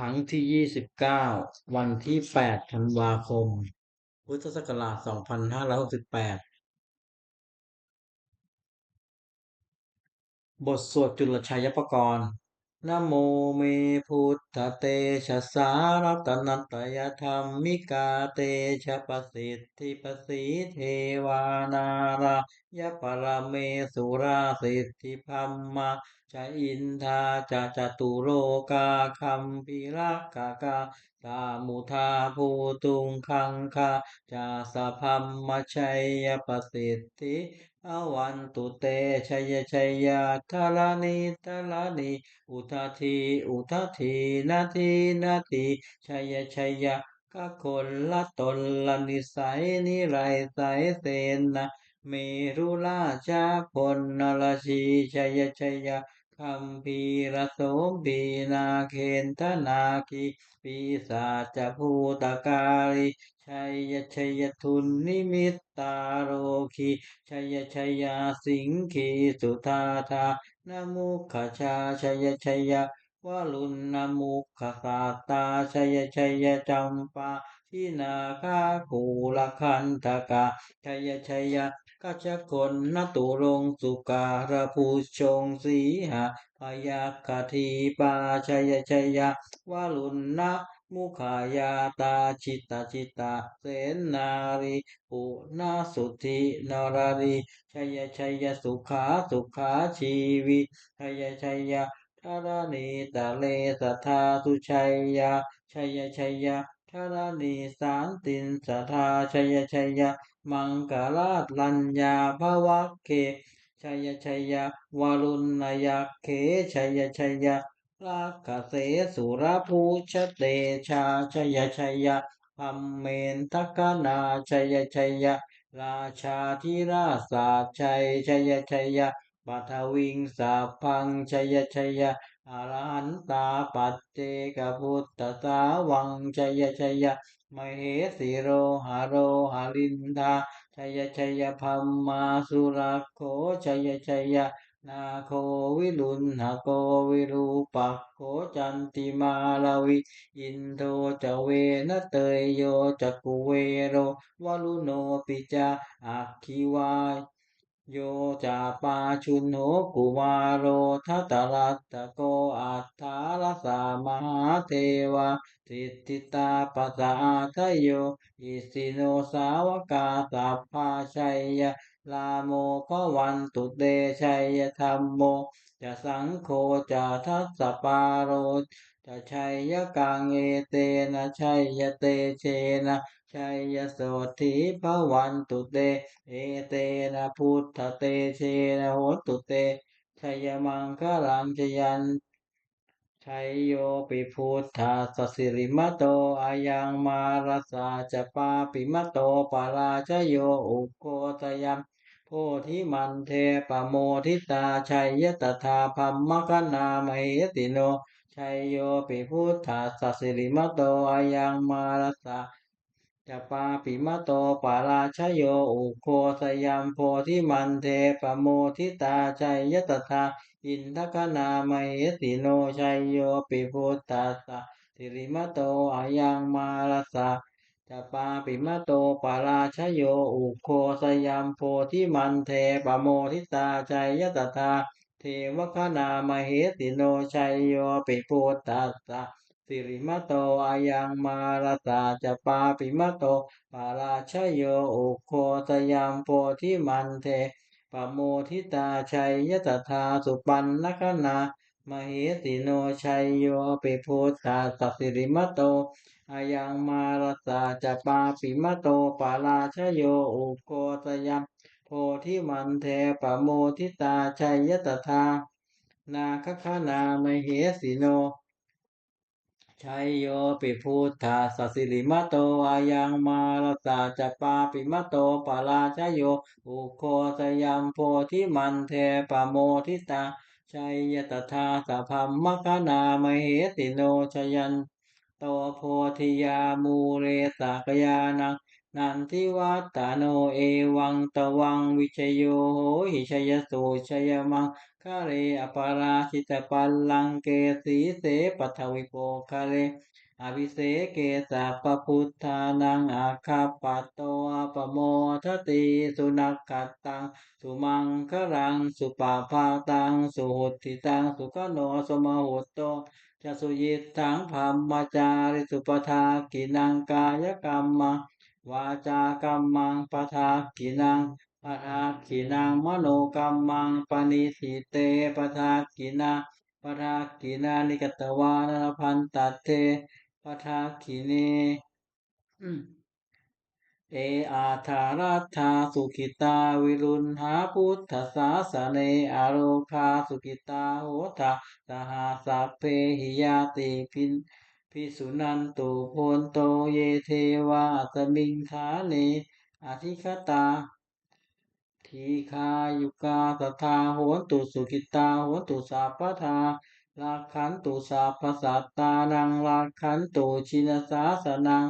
ครั้งที่ยี่สิบเก้าวันที่แปดธันวาคม พุทธศักราชสองพันห้าร้อยหกสิบแปดบทสวดจุลชัยปกรณ์นะโมเมพุทธเตชะสารัตนัตยธรรมิกาเตชะปสิทธิปสีเทวานารายปรเมสุราสิทธิพัมมา จะอินทาจะจตุโลกาคัมพิรักกากาสามุทาภูตุงคังคาจาสะพัมมชัยยปสิทธิอวันตุเตชัยชัยยาทารานิทารานิอุทาทีอุทาทีนาทีนาทีชัยชัยยะก็คนละตนละนิสัยนิไรสายเสนนะเมรุราชาพลนรชีชัยชัยยะ คัมพีระโสมปีนาเคนทนาคีปีศาจภูตกาลิชัยชัยทุนนิมิตตาโรคีชัยชัยสิงคีสุธาธานมุขชาชัยชัยวลุนนมุขสาตาชัยชัยจัมปาทินาคาภูลคันตกาชัยชัย กัจคนนตุรงสุการภูชงสีหาพยาคทีปาชยชัยวลุนนะมุขายาตาจิตตาจิตตาเสนารีปุนาสุธินรารีชัยชัยสุขาสุขาชีวิชัยชัยธารณีตะเลสัทธาสุชัยยาชัยชัย ธารณีสานตินสทาชัยชัยมังกราชลัญญาภวะเคชัยชัยวารุณยักเขชัยชัยลากเสสุรภูชเตชาชัยชัยพัมเมนทกนาชัยชัยราชาธิราสาชัยชัยชัยปัทวิงสาพังชัยชัย อรหันตาปัจเจกพุทธสาวังชัยชัยมเหสีโรหาโรหาลินทาชัยชัยพัมมาสุรโคชัยชัยนาโควิลุนหโกวิรูปโคจันติมาลาวิ อินโทจเวนเตยโยจักุเวโรวลุโนปิจาอักขิวาย โยจาปาชุนโหกุวาโรทัตลัตตะโกอัตถาลสามหาเทวาสิทธิตาปัสสะทโยอิสิโนสาวกาสัพพาชัยยะลาโมภวันตุเตชัยธรรมโมจะสังโฆจะทัสสปาโร จะชัยยกังเอเตนะชัยยเตเชนะชัยยโสธิภวันตุเต เอเตนะพุทธเตเชนะโหตุเตชัยมังคลังชยันชัยโยปิพุทธาสสิริมโตอายังมาราสาจะปาปิมโตปาราชโยอุโกตยัมโพธิมันเทปโมทิตาชัยยตถาพัมมคณามเหติโน ชัยโยปิพุทธาสสิริมโตอายังมาราสาจะปาปิมโตปาราชโยอุโคสยามโพธิมันเทปโมทิตาชัยยตถาอินทกนามเหติโนชัยโยปิพุทธัสสะสิริมโตอายังมาราสะจะปาปิมโตปาราชโยอุโคสยามโพธิมันเทปโมทิตาชัยยตถา เทวคณามเหติโนชัยโยปิพุทธัสสะสิริมโตอายังมาราสาจะปาปิมโตปาราชโยอุโคสยามโพธิมันเทปโมทิตาชัยยตถาสุปันนคณามเหติโนชัยโยปิพุทธาสัสิริมโตอายังมาราสาจะปาปิมโตปาราชโยอุโกตยาม โพธิมันเทปโมทิตาชัยยตถานาคคานามเหสิโน ชัยโยปิพุทธาสสิริมโตอายังมาราสาจปาปิมโตปาราชโย อุโคสยามโพธิมันเทปโมทิตาชัยยตถาสัพพมคณามเหติโนชยันโตโพธิยามูเรสากยานัง นันทิวัตาโนเอวังตวังวิชโยโหหิชยสูชยมังคะเรอปาราชิตปัลลังเกสีเสปัทวิโปคะเรอภิเสเกสัพพุทธานังอาคาปัตโตอปโมทติสุนักขัตตัง สุมังครัง สุปาภาตัง สุหุติตัง สุขโนสมหุตโตจะสุยิตังพัมมาจาริสุปทากินังกายกรรมัง วาจากรรมังปทากินังปทากินังมโนกรรมังปณิสิเตปทากินาปทากินานิกตวานพันตัตเตปทากิเนเออาธารัธาสุขิตาวิรุณหาพุทธศาสเนอโรคาสุขิตาโหตาสหาสัพเพหิยาติพิน พิสุนันตุโพนโตเยเทวาสมิงทาเนอธิคตา ทีคายุกาสทาโหนตุสุขิตาโหนตุสัพพทาลาขันตุสัพพสัตตานังลาขันตุชินสาสนัง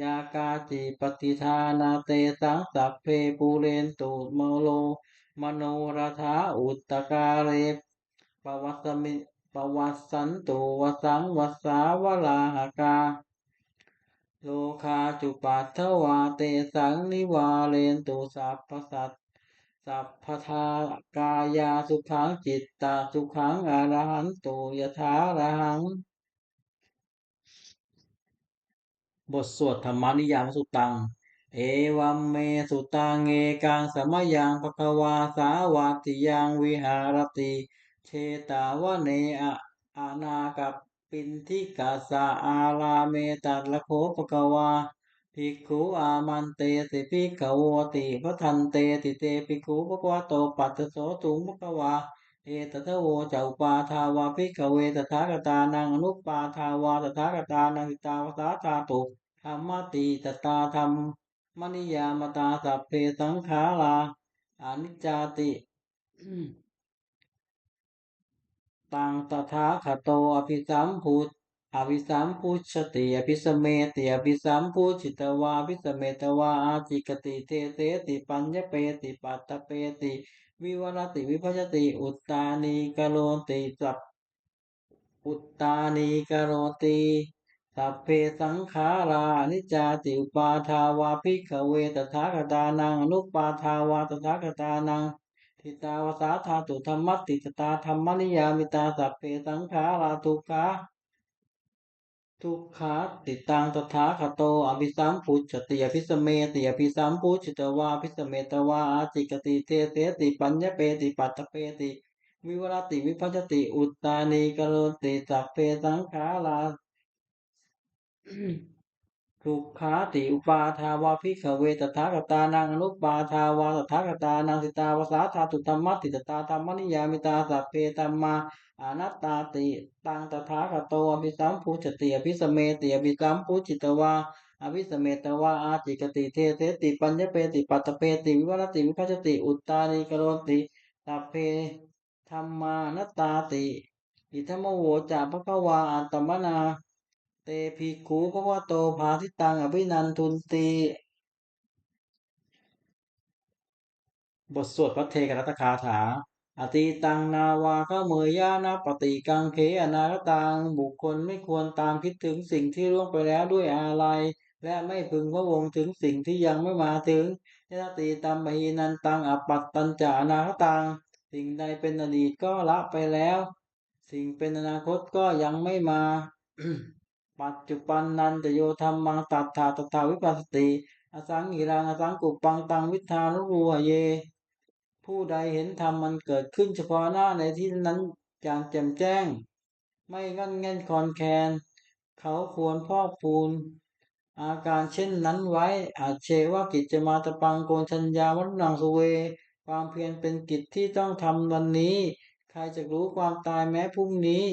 ยากาจิปฏิทานาเตสังสัพเพปูเรนตุโมโล มโนรธาอุตตกาเรปวัสมิ ปวัสสันตุวสังวสาวลาหกา โลคาจุปัทวาเตสังนิวาเรนตุสัพพสัตสัพพทากายาสุขังจิตตาสุขังอรหันตุยถาระหัง บทสวดธรรมนิยามสุตัง เอวัมเมสุตังเอกังสมยังภควาสาวัติยังวิหารติ เชตาวเนอะอานากับปินทิกาสาอาลาเมตัดละโคภควาภิกขุอามันเตสิภิกขโวติพระทันเตติเตภิกขุภควโตปัสสโสตุงภควาเอตทะโวเจ้าปาทาวาภิกขเวตถาคตานังอนุปาทาวาตถาคตานังติตาวสาธาตุธรรมติตตาธรรมมนิยามตาสัพเพสังขาราอนิจจติ ตังตถาคโตอภิสัมพุทอภิสัมพุชติอภิสเมติอภิสัมพุชิตวาอภิสเมตวาอาจิกติเทเสติปัญญเปติปัตตเปติ วิวรติวิพัชติ อุตตานีกโรติสัพอุตตานีกโรติสัพเพสังขารานิจจติอุปาทาวาภิกขเวตถาคตานังอนุปาทาวาตถาคตานัง ทิตาวสาธาตุธรรมติตตาธรรมนิยามิตาสัพเพสังขาราทุกขาทุกขาติตังตถาคโตอภิสัมพุชติอภิสเมติอภิสัมพุชิตวาภิสเมตวาอาจิกติเทเสติปัญญเปติปัตตเปติ วิวรติวิพัชติอุตตานีกโรติสัพเพสังขารา ทุกขาติอุปาทาวาภิกขเวตถาคตานังอนุปาทาวาตถาคตานังสิตาวสาธาตุธรรมติตตาธรรมนิยามิตาสัพเพธรรมาอนัตตาติตังตถาคโตอภิสัมพุชติอภิสเมติอภิสัมพุจิตวาอภิสเมตวาอาจิกติเทเสติปัญญเปติปัตตเปติวิวัรติวิพัชติอุตตานิกโรติสัพเพธรรมานัตตาติอิธรรมโวจาภควาอัตตมนา เตภิกขุภควโตภาทิตังอภินันทุนติบทสวดพระเทกรัตคาถา อติตังนาวาข้าเมยยานาปฏิกังเขอนาคตังบุคคลไม่ควรตามคิดถึงสิ่งที่ล่วงไปแล้วด้วยอะไรและไม่พึงพระวงถึงสิ่งที่ยังไม่มาถึงยะติตัมปหีนันตังอปัตตัญจานาคตัง สิ่งใดเป็นอดีตก็ละไปแล้ว สิ่งเป็นอนาคตก็ยังไม่มา ปัจจุบันนันตโยธรรมังตัตถาตถาวิปัสสติ อสังหิรังอสังกุปังตังวิทานุรูหเย ผู้ใดเห็นธรรมมันเกิดขึ้นเฉพาะหน้าในที่นั้นอย่างแจ่มแจ้ง ไม่งั้นเง่นคอนแคน เขาควรพอกพูน อาการเช่นนั้นไว้อาจเชว่ากิจจะมาตะปังโกนชัญญาวัฒนังสุเว ความเพียรเป็นกิจที่ต้องทำวันนี้ ใครจะรู้ความตายแม้พรุ่งนี้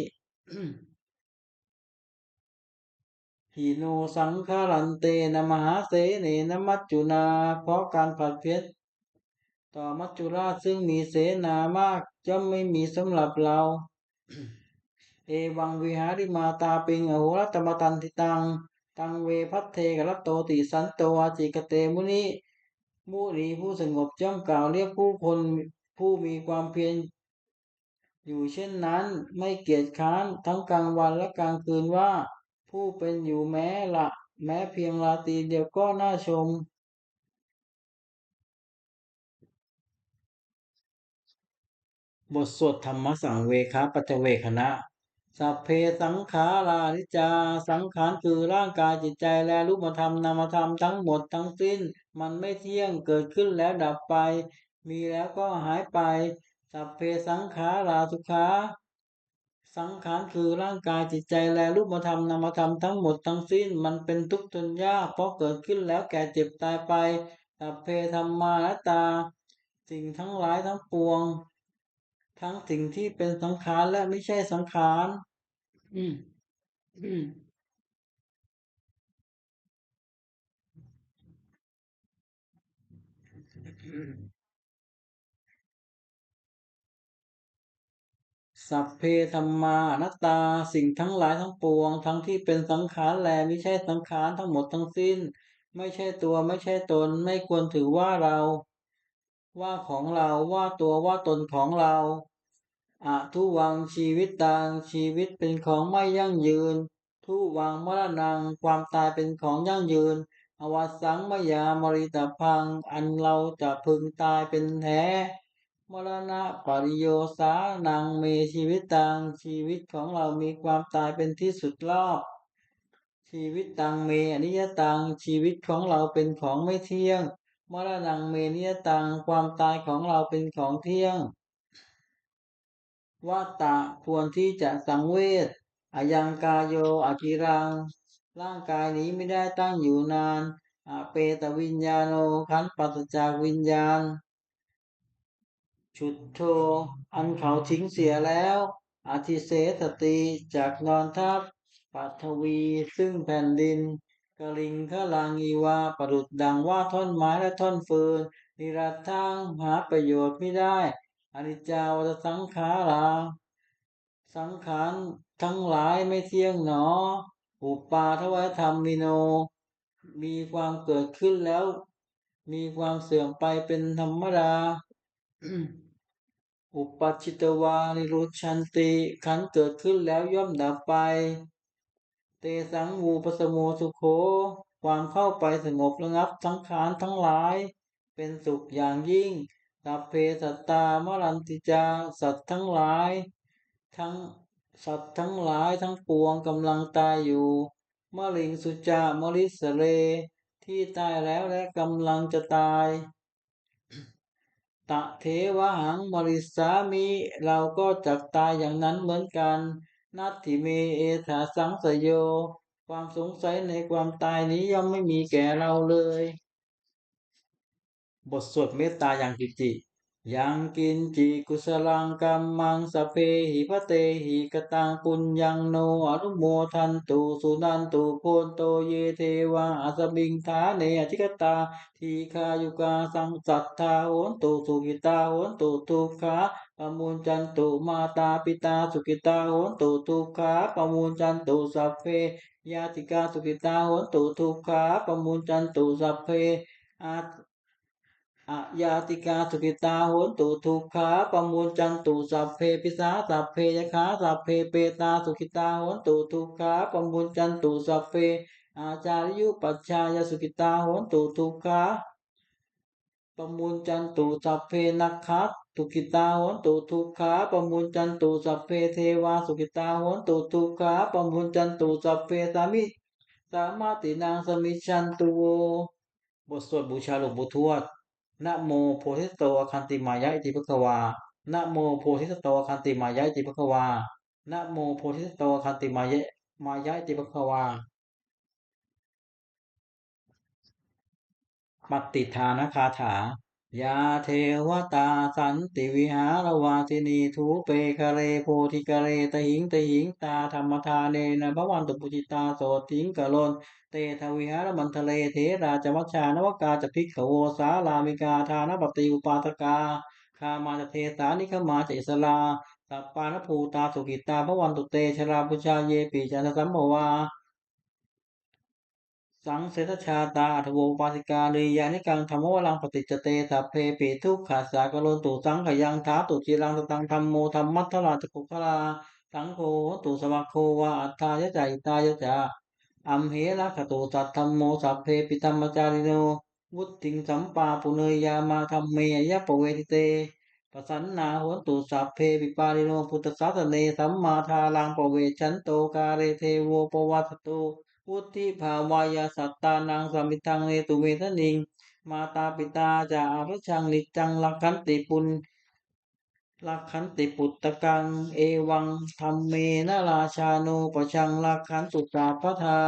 หิโนสังขารันเตนะมหาเสเนนะมัจจุนา เพราะการผัดเพชรต่อมัจจุราชซึ่งมีเสนามากจะไม่มีสำหรับเรา เอวังวิหาริมาตาปิงอโหรัตมตันติตัง ตังเวพัทเทกรัตโตติสันโตอาจิกเตมุนิมุนีผู้สงบย่อมกล่าวเรียกผู้คนผู้มีความเพียรอยู่เช่นนั้นไม่เกียจค้านทั้งกลางวันและกลางคืนว่า ผู้เป็นอยู่แม้ละ แม้เพียงราตรีเดียวก็น่าชม บทสวดธรรมสังเวคะปัจเวคณะสัพเพสังขารานิจา สังขารคือร่างกายจิตใจและรูปธรรมนามธรรมทั้งหมดทั้งสิ้น มันไม่เที่ยงเกิดขึ้นแล้วดับไป มีแล้วก็หายไป สัพเพสังขาราทุขา สังขารคือร่างกายจิตใจและรูปธรรมนามธรรมทั้งหมดทั้งสิ้นมันเป็นทุกข์ทนยากเพราะเกิดขึ้นแล้วแก่เจ็บตายไปสัพเพธรรมานัตตา สิ่งทั้งหลายทั้งปวง ทั้งสิ่งที่เป็นสังขารและไม่ใช่สังขารอืมอืม สัพเพธรรมานัตตาสิ่งทั้งหลายทั้งปวง ทั้งที่เป็นสังขารแลไม่ใช่สังขารทั้งหมดทั้งสิ้น ไม่ใช่ตัวไม่ใช่ตน ไม่ควรถือว่าเรา ว่าของเราว่าตัวว่าตนของเราอะทุวังชีวิตตังชีวิตเป็นของไม่ยั่งยืน ทุวังมรณังความตายเป็นของยั่งยืน อวสังมยามริตพังอันเราจะพึงตายเป็นแท้ มรณะปริโยสานังเมชีวิตตังชีวิตของเรามีความตายเป็นที่สุดรอบ ชีวิตตังเมอนิยตังชีวิตของเราเป็นของไม่เที่ยง มรณังเมนิยตังความตายของเราเป็นของเที่ยงวัตตะควรที่จะสังเวชอายังกายโยอากิรัง ร่างกายนี้ไม่ได้ตั้งอยู่นานอาเปตวิญญาโนขันปัสจากวิญญาณ ชุดโทอันเขาทิ้งเสียแล้วอธิเสสติจากนอนทับปัทวีซึ่งแผ่นดินกลิงขลังอีวาประดุดดังว่าท่อนไม้และท่อนฟืน นิรัตทังหาประโยชน์ไม่ได้อนิจจาวัฏสังขาราสังขารทั้งหลายไม่เที่ยงหนออุปาทวธรรมมิโน มีความเกิดขึ้นแล้ว มีความเสื่อมไปเป็นธรรมดา อุปชิตวานิรุชันติ ขันเกิดขึ้นแล้วย่อมดับไป เตสังวูปสโมสุโขความเข้าไปสงบระงับสังขารทั้งหลาย เป็นสุขอย่างยิ่ง สัพเพสัตตามรันติจาสัตว์ทั้งหลาย ทั้งสัตว์ทั้งหลายทั้งปวงกำลังตายอยู่มะลิงสุจามลิสเลที่ตายแล้วและกำลังจะตาย ตะเทวหังมริสามิเราก็จักตายอย่างนั้นเหมือนกัน นัตถิเมเอถาสังสโย ความสงสัยในความตายนี้ย่อมไม่มีแก่เราเลย บทสวดเมตตาอย่างกิจิ ยังกินจิกุสลังกัมมังสเพหิพเตหิกตังปุญญังโนอนุโมทันตุสุนันตุโพนโตเยเทวาอสบิงทาเนอธิกตา ทีคายุกาสังสัทธาโหนตุสุกิตาโหนตุทุกขาปมุญจันตุมาตาปิตาสุกิตาโหนตุทุกขาปมุญจันตุสัพเพยาติกาสุกิตาโหนตุทุกขาปมุญจันตุสัพเพอา อะยาติกาสุกิตาโหนตุทุกขาปมุลจันตุสัพเพปิสาสัพเพยขาสัพเพเปตาสุขิตาโหนตุทุกขาปมุลจันตุสัพเพ อาจาริยุปัชชายสุกิตาโหนตุทุกขาปมุลจันตุสัพเพนักขัตทุกิตาโหนตุทุกขาปมุลจันตุสัพเพเทวาสุกิตาโหนตุทุกขาปมุลจันตุสัพเพสามิสามาตินางสมิชันตุโวบทสวดบูชาหลวงปู่ทวด นะโมโพธิสโตคันติมายะอิติภควานะโมโพธิสโตคันติมายะอิติภควานะโมโพธิสโตคันติมายะมายะอิติภควาปฏิทานคาถา ยาเทวตาสันติวิหารวาสินีทูเปคะเรโพธิกะเรตหิงตหิงตาธรรมทานเนนะพระวันตุปุจิตาโสติงกะลนเตทวิหารมันทะเลเทราจวัชชานวกาจะพิกขโวสาลามิกาทานปฏิอุปาทกาคามาจะเทสานิขมาจะอิสลาสัปปานภูตาสุกิตาพระวันตุเตชราพุชาเยปิจันทสัมภวา สังเสทชาตาทโวปาสิกาลียานิกังธรรมวรังปฏิจเตสัพเพปิทุกขาสากโลตุสังขยังท้าตุจีรังสตังธรรมโมธรรมัทธราจกุคลาสังโฆตุสวะโควาอัตตายะจายตายะจาอัมเหระขตุสัตธรรมโมสัพเพปิตัมมจาริโนวุติงสัมปาปุเนยยามาธรรมเมยะปเวทิเตปสันนาโหตุสัพเพปิปาลิโนพุทธสาสเนสัมมาทาลังปเวชันโตกาเรเทโวปวัตโพุทธิภาวายาสัตตานังสมิทังเนตุเมทนิง มาตาปิตาจาอารชังนิจังลักขันติปุณลักขันติปุตตะกัง เอวังธรรมเมนะราชาโนปชังลักขันตุตาพทา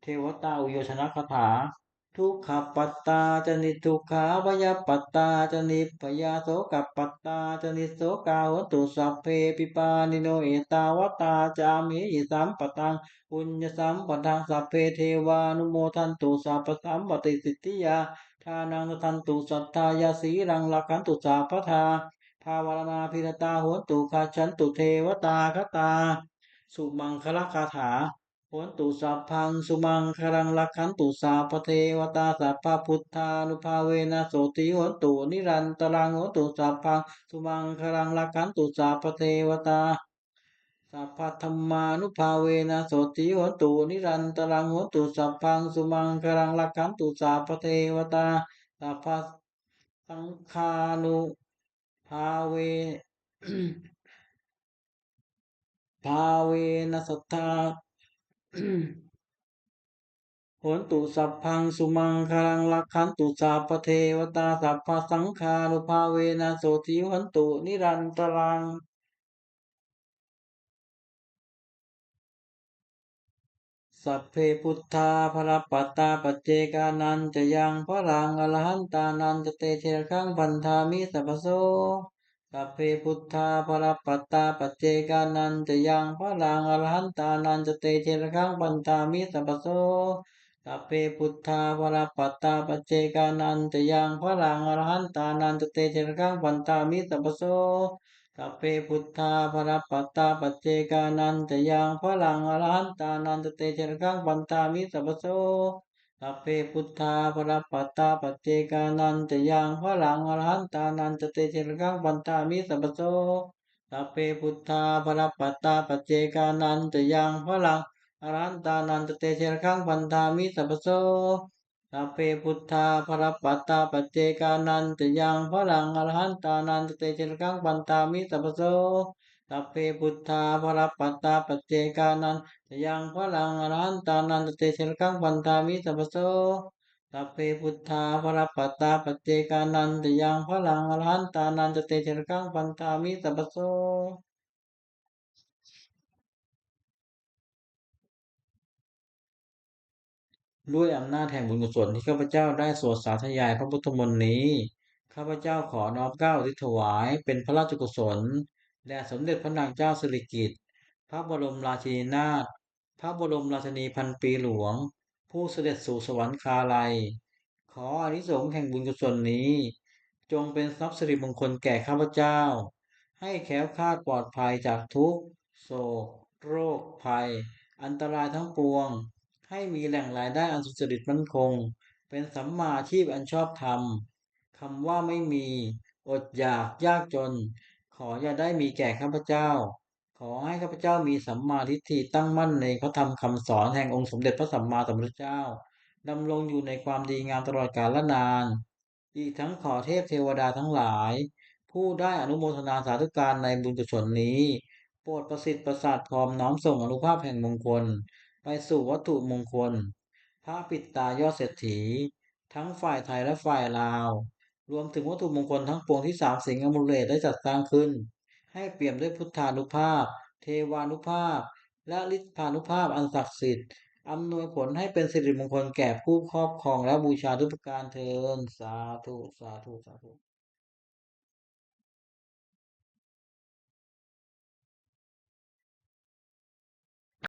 เทวตาอุโยชนะคาถา ทุกขปัตตาจนิทุกขาวยปัตตาจนิพยาโสกับปัตตาจนิโสกาหตุสัพเพปิปานิโนเอตาวตาจามิหิสัมปตังปุญญสัมปทังสัพเพเทวานุโมทันตุสัพพสัมปติสิทธิยาทานังทันตุสัทธายาสีรังลักขันตุสัพพทาภาวรณาพิรตาโหนตุคาชันตุเทวตาคตา สุมังคลคาถา โหนตุสัพพังสุมังคลังลักขันตุสาพเทวตาสัพพพุทธานุภาเวนะโสติโหนตุนิรันตรังโหนตุสัพพังสุมังคลังลักขันตุสาพเทวตาสัพพธรรมานุภาเวนะโสติโหนตุนิรันตรังโหนตุสัพพังสุมังคลังลักขันตุสาพเทวตาสัพพสังฆานุภาเวภาเวนัสทธา โหนตุสัพพังสุมังคลังลักขันตุสาพเทวตาสัพพสังฆานุภาเวนะโสติโหนตุนิรันตรังสัพเพพุทธาภรปัตตาปัจเจกานันจะยังพระรังอรหันตานันจะเตเชรขังพันธามิสัพพโส สัพเพพุทธาภรปัตตาปัจเจกานันจะยังพระรังอรหันตานันจะเตเชรขังพันธามิสัพพโสสัพเพพุทธาภรปัตตาปัจเจกานันจะยังพระรังอรหันตานันจะเตเชรขังพันธามิสัพพโสสัพเพพุทธาภรปัตตาปัจเจกานันจะยังพลังอรหันตานันตเตเจรกังปันตามิสัพพโส สัพเพพุทธาภรปัตตาปัจเจกานันจะยังพลังอรหันตานันตเตเจรกังปันตามิสัพโสสัพเพพุทธาภรปัตตาปัจเจกานันจะยังพลังอรหันตานันตเตเจรกังปันตามิสัพโสสัพเพพุทธาภรปัตตาปัจเจกานันตยังพลังอรหันตานันตเตเจรกังปันตามิสัพโส สัพเพพุทธาภรปัตตาปัจเจกานันตยังพลังอรันตานันตเตเจรกังปันตามิสัพพโสสัพเพพุทธาภรปัตตาปัจเจกานันตยังพลังอรันตานันตเตเจรกังปันตามิสัพพโสด้วยอำนาจแห่งบุญกุศลที่ข้าพเจ้าได้สวดสาธยายพระพุทธมนต์นี้ ข้าพเจ้าขอน้อมเกล้าอุทิศถวายเป็นพระราชกุศล แด่สมเด็จพระนางเจ้าสิริกิติ์พระบรมราชินีนาถพระบรมราชินีพันปีหลวง ผู้เสด็จสู่สวรรคาลัย ขออานิสงส์แห่งบุญกุศลนี้ จงเป็นทรัพย์สิริมงคลแก่ข้าพเจ้า ให้แคล้วคลาดปลอดภัยจากทุกโศก โรคภัย อันตรายทั้งปวง ให้มีแหล่งรายได้อันสุจริตมั่นคง เป็นสัมมาชีพอันชอบธรรมคำว่าไม่มี อดอยากยากจน ขออย่าได้มีแก่ข้าพเจ้า ขอให้ข้าพเจ้ามีสัมมาทิฏฐิตั้งมั่นในพระธรรมคำสอนแห่งองค์สมเด็จพระสัมมาสัมพุทธเจ้าดำรงอยู่ในความดีงามตลอดกาลนาน อีกทั้งขอเทพเทวดาทั้งหลาย ผู้ได้อนุโมทนาสาธุการในบุญกุศลนี้ โปรดประสิทธิ์ประสาทพร้อมน้อมส่งอนุภาพแห่งมงคล ไปสู่วัตถุมงคล พระปิดตายอดเศรษฐี ทั้งฝ่ายไทยและฝ่ายลาว รวมถึงวัตถุมงคลทั้งปวงที่สามสิงห์อมุเลตได้จัดสร้างขึ้น ให้เปี่ยมด้วยพุทธานุภาพ เทวานุภาพ และฤทธานุภาพอันศักดิ์สิทธิ์อำนวยผลให้เป็นสิริมงคลแก่ผู้ครอบครองและบูชาทุกประการเทินสาธุ สาธุ สาธุ